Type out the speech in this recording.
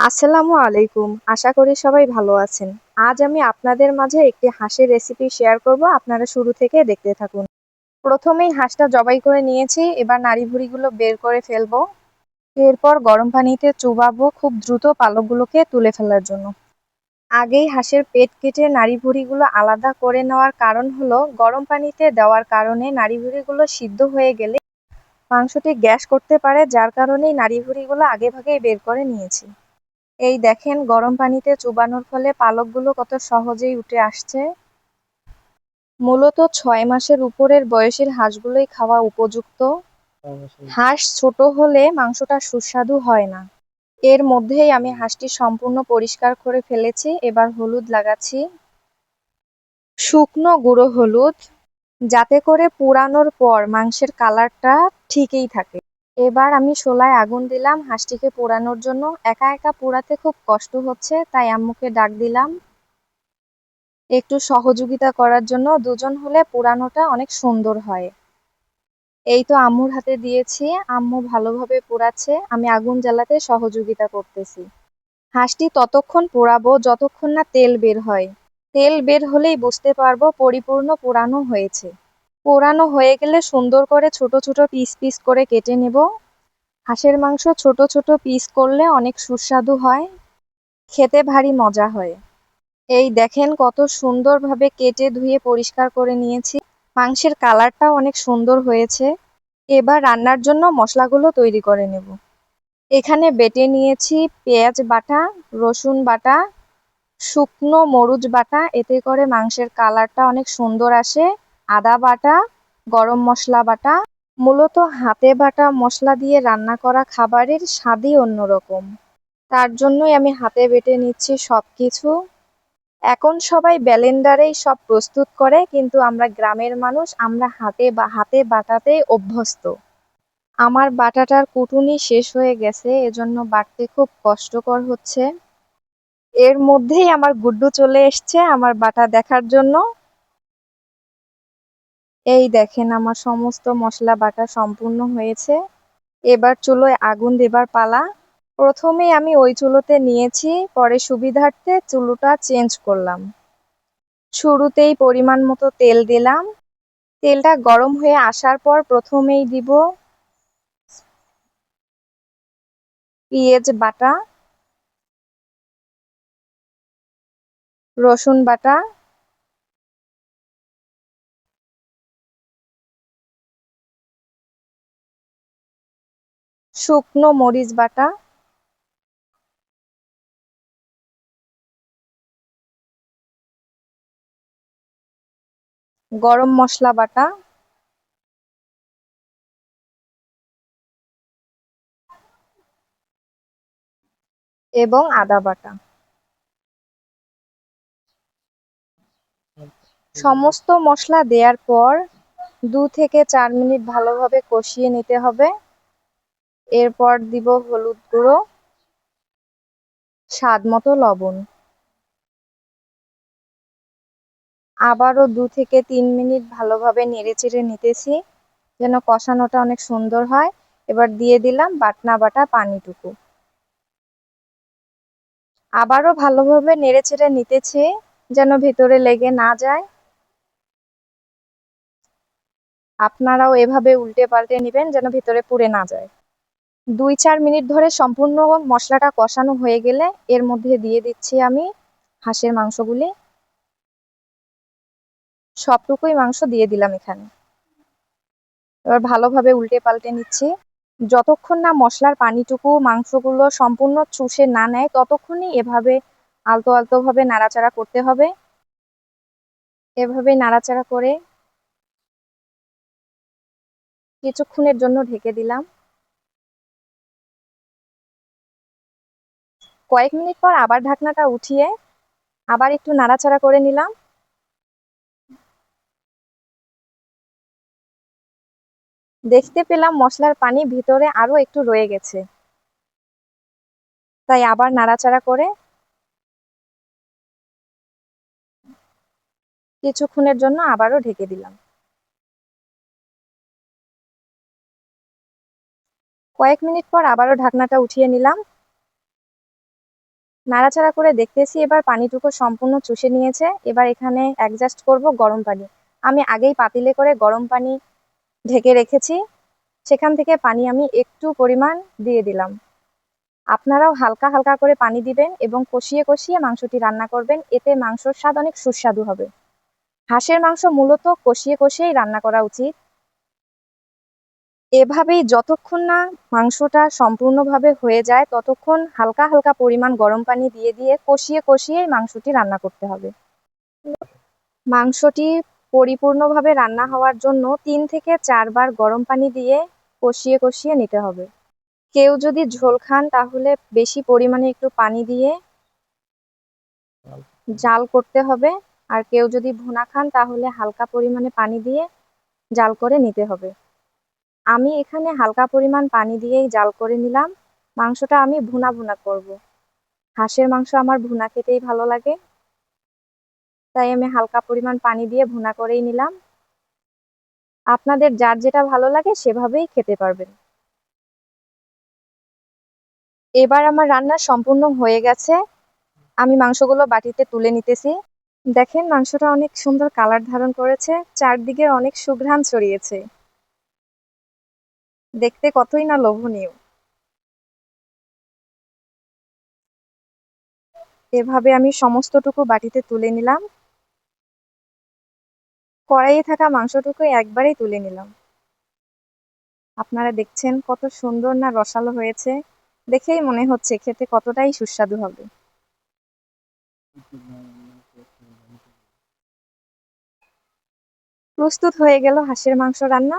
আসসালামু আলাইকুম। আশা করি সবাই ভালো আছেন। আজ আমি আপনাদের মাঝে একটি হাঁসের রেসিপি শেয়ার করব। আপনারা শুরু থেকে দেখতে থাকুন। প্রথমেই হাঁসটা জবাই করে নিয়েছি। এবার নাড়ি ভুড়িগুলো বের করে ফেলব। এরপর গরম পানিতে চুবাবো খুব দ্রুত পালকগুলোকে তুলে ফেলার জন্য। আগেই হাঁসের পেট কেটে নাড়ি ভুড়িগুলো আলাদা করে নেওয়ার কারণ হলো, গরম পানিতে দেওয়ার কারণে নাড়ি ভুড়িগুলো সিদ্ধ হয়ে গেলে মাংসটি গ্যাস করতে পারে, যার কারণেই নাড়ি ভুড়িগুলো আগে ভাগেই বের করে নিয়েছি। এই দেখেন, গরম পানিতে চুবানোর ফলে পালকগুলো কত সহজেই উঠে আসছে। মূলত ছয় মাসের উপরের বয়সের হাঁসগুলোই খাওয়া উপযুক্ত। হাঁস ছোট হলে মাংসটা সুস্বাদু হয় না। এর মধ্যেই আমি হাঁসটি সম্পূর্ণ পরিষ্কার করে ফেলেছি, এবার হলুদ লাগাচ্ছি। শুকনো গুঁড়ো হলুদ, যাতে করে পুরানোর পর মাংসের কালারটা ঠিকই থাকে। এবার আমি শোলায় আগুন দিলাম, হাঁসটিকে পোড়ানোর জন্য। একা একা পোড়াতে খুব কষ্ট হচ্ছে, তাই আম্মুকে ডাক দিলাম। একটু সহযোগিতা করার জন্য দুজন হলে পোড়ানোটা অনেক সুন্দর হয়। এই তো আম্মুর হাতে দিয়েছি, আম্মু ভালোভাবে পোড়াচ্ছে, আমি আগুন জ্বালাতে সহযোগিতা করতেছি। হাঁসটি ততক্ষণ পোড়াবো, যতক্ষণ না তেল বের হয়। তেল বের হলেই বুঝতে পারব পরিপূর্ণ পোড়ানো হয়েছে। পোড়ানো হয়ে গেলে সুন্দর করে ছোট ছোট পিস পিস করে কেটে নেব। হাঁসের মাংস ছোট ছোট পিস করলে অনেক সুস্বাদু হয়। খেতে ভারী মজা হয়। এই দেখেন কত সুন্দরভাবে কেটে ধুয়ে পরিষ্কার করে নিয়েছি। মাংসের কালারটাও অনেক সুন্দর হয়েছে। এবার রান্নার জন্য মশলাগুলো তৈরি করে নেব। এখানে বেটে নিয়েছি পেঁয়াজ বাটা, রসুন বাটা, শুকনো মরুচ বাটা। এতে করে মাংসের কালারটা অনেক সুন্দর আসে। আদা বাটা, গরম মশলা বাটা, মূলত হাতে বাটা মশলা দিয়ে রান্না করা খাবারের স্বাদই অন্যরকম। তার জন্যই আমি হাতে বেটে নিচ্ছি সব কিছু এখন সবাই ব্যালেন্ডারেই সব প্রস্তুত করে, কিন্তু আমরা গ্রামের মানুষ, আমরা হাতে বা, হাতে বাটাতে অভ্যস্ত। আমার বাটাটার কুটুনি শেষ হয়ে গেছে, এজন্য বাটতে খুব কষ্টকর হচ্ছে। এর মধ্যেই আমার গুড্ডু চলে এসছে আমার বাটা দেখার জন্য। এই দেখেন আমার সমস্ত মশলা বাটা সম্পূর্ণ হয়েছে। এবার চুলোয় আগুন দেবার পালা। প্রথমে আমি ওই চুলোতে নিয়েছি, পরে সুবিধার্থে চুলোটা চেঞ্জ করলাম। শুরুতেই পরিমাণ মতো তেল দিলাম। তেলটা গরম হয়ে আসার পর প্রথমেই দিব পেঁয়াজ বাটা, রসুন বাটা শুকনো মরিচ বাটা, গরম মশলা বাটা, এবং আদা বাটা। সমস্ত মশলা দেওয়ার পর দু থেকে চার মিনিট ভালোভাবে কষিয়ে নিতে হবে। এরপর দিব হলুদ গুঁড়ো, স্বাদ মতো লবণ। আবারও দু থেকে তিন মিনিট ভালোভাবে নেড়ে চেড়ে নিতেছি, যেন কষানোটা অনেক সুন্দর হয়। এবার দিয়ে দিলাম বাটনা বাটা পানিটুকু। আবারও ভালোভাবে নেড়ে চেড়ে নিতেছি, যেন ভেতরে লেগে না যায়। আপনারাও এভাবে উল্টে পাল্টে নেবেন, যেন ভেতরে পুড়ে না যায়। দুই চার মিনিট ধরে সম্পূর্ণ মশলাটা কষানো হয়ে গেলে এর মধ্যে দিয়ে দিচ্ছি আমি হাঁসের মাংসগুলি। সবটুকুই মাংস দিয়ে দিলাম এখানে। এবার ভালোভাবে উল্টে পাল্টে নিচ্ছি। যতক্ষণ না মশলার পানিটুকু মাংসগুলো সম্পূর্ণ চুষে না নেয়, ততক্ষণই এভাবে আলতো আলতো ভাবে নাড়াচাড়া করতে হবে। এভাবে নাড়াচাড়া করে কিছুক্ষণের জন্য ঢেকে দিলাম। কয়েক মিনিট পর আবার ঢাকনাটা উঠিয়ে আবার একটু নাড়াচাড়া করে নিলাম। দেখতে পেলাম মশলার পানি ভিতরে আরও একটু রয়ে গেছে। তাই আবার নাড়াচাড়া করে কিছুক্ষণের জন্য আবারও ঢেকে দিলাম। কয়েক মিনিট পর আবারও ঢাকনাটা উঠিয়ে নিলাম। নাড়াচাড়া করে দেখতেছি এবার পানিটুকু সম্পূর্ণ চুষে নিয়েছে। এবার এখানে অ্যাডজাস্ট করব গরম পানি। আমি আগেই পাতিলে করে গরম পানি ঢেকে রেখেছি। সেখান থেকে পানি আমি একটু পরিমাণ দিয়ে দিলাম। আপনারাও হালকা হালকা করে পানি দিবেন এবং কষিয়ে কষিয়ে মাংসটি রান্না করবেন। এতে মাংসর স্বাদ অনেক সুস্বাদু হবে। হাঁসের মাংস মূলত কষিয়ে কষিয়েই রান্না করা উচিত। এভাবেই যতক্ষণ না মাংসটা সম্পূর্ণভাবে হয়ে যায়, ততক্ষণ হালকা হালকা পরিমাণ গরম পানি দিয়ে দিয়ে কষিয়ে কষিয়েই মাংসটি রান্না করতে হবে। মাংসটি পরিপূর্ণভাবে রান্না হওয়ার জন্য তিন থেকে চারবার গরম পানি দিয়ে কষিয়ে কষিয়ে নিতে হবে। কেউ যদি ঝোল খান, তাহলে বেশি পরিমাণে একটু পানি দিয়ে জাল করতে হবে। আর কেউ যদি ভুনা খান, তাহলে হালকা পরিমাণে পানি দিয়ে জাল করে নিতে হবে। আমি এখানে হালকা পরিমাণ পানি দিয়েই জাল করে নিলাম। মাংসটা আমি ভুনা ভুনা করব। হাঁসের মাংস আমার ভুনা খেতেই ভালো লাগে। তাই আমি হালকা পরিমাণ পানি দিয়ে ভুনা করেই নিলাম। আপনাদের যার যেটা ভালো লাগে সেভাবেই খেতে পারবেন। এবার আমার রান্না সম্পূর্ণ হয়ে গেছে। আমি মাংসগুলো বাটিতে তুলে নিতেছি। দেখেন মাংসটা অনেক সুন্দর কালার ধারণ করেছে। চারদিকে অনেক সুঘ্রাণ ছড়িয়েছে। দেখতে কতই না লোভনীয়। এভাবে আমি সমস্তটুকু বাটিতে তুলে নিলাম। কড়াইয়ে থাকা মাংসটুকু একবারেই তুলে নিলাম। আপনারা দেখছেন কত সুন্দর না রসালো হয়েছে। দেখেই মনে হচ্ছে খেতে কতটাই সুস্বাদু হবে। প্রস্তুত হয়ে গেল হাঁসের মাংস রান্না।